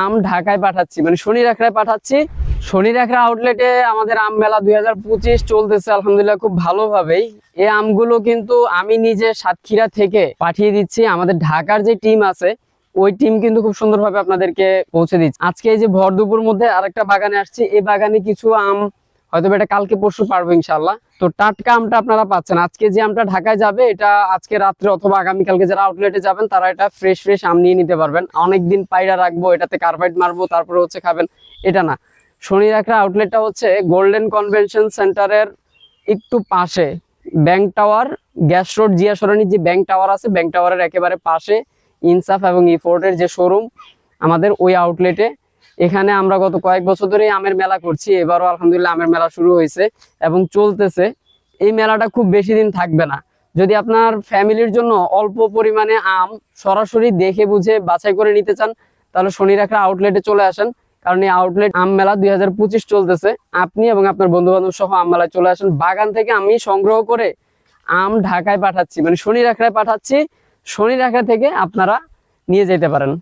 আম ঢাকায় পাঠাচ্ছি মানে শনি রাখড়ায় পাঠাচ্ছি। শনি রাখড়া আউটলেটে আমাদের আম মেলা দুই চলতেছে, আলহামদুলিল্লাহ খুব ভালোভাবেই। এই আমগুলো কিন্তু আমি নিজে সাতক্ষীরা থেকে পাঠিয়ে দিচ্ছি। আমাদের ঢাকার যে টিম আছে, ওই টিম কিন্তু খুব সুন্দরভাবে আপনাদেরকে পৌঁছে দিচ্ছে। আজকে এই যে ভর দুপুর মধ্যে আরেকটা বাগানে আসছি। এই বাগানে কিছু আম হয়তো এটা কালকে পরশু পারব ইনশাল্লাহ তো টাটকা আমটা আপনারা পাচ্ছেন। আজকে যে আমটা ঢাকায় যাবে, এটা আজকে রাত্রে অথবা আগামীকালকে যারা আউটলেটে যাবেন, তারা এটা ফ্রেশ ফ্রেশ আম নিয়ে নিতে পারবেন। অনেকদিন পায়রা রাখব, এটাতে কার্বাইড মারবো, তারপরে হচ্ছে খাবেন এটা না। শনি রাখা আউটলেটটা হচ্ছে গোল্ডেন কনভেনশন সেন্টারের একটু পাশে bank tower gas road Zia সরণির যে ব্যাংক টাওয়ার আছে ব্যাংক টাওয়ারের একেবারে পাশে ইনসাফ এবং ইফোর্টের যে শোরুম আমাদের ওই আউটলেটে এখানে আমরা গত কয়েক বছর ধরে আমের মেলা করছি, এবারও আলহামদুলিল্লাহ আমের মেলা শুরু হয়েছে এবং চলতেছে। এই মেলাটা খুব বেশি দিন থাকবে না। যদি আপনার ফ্যামিলির জন্য অল্প পরিমাণে আম সরাসরি দেখে বুঝে বাছাই করে নিতে চান, তাহলে শনি রাখা আউটলেটে চলে আসেন। কারণ এই আউটলেট আম মেলা দুই হাজার পঁচিশ চলতেছে। আপনি এবং আপনার বন্ধু বান্ধব সহ আম মেলায় চলে আসেন। বাগান থেকে আমি সংগ্রহ করে আম ঢাকায় পাঠাচ্ছি মানে শনি রাখড়ায় পাঠাচ্ছি। শনি রাখা থেকে আপনারা নিয়ে যেতে পারেন।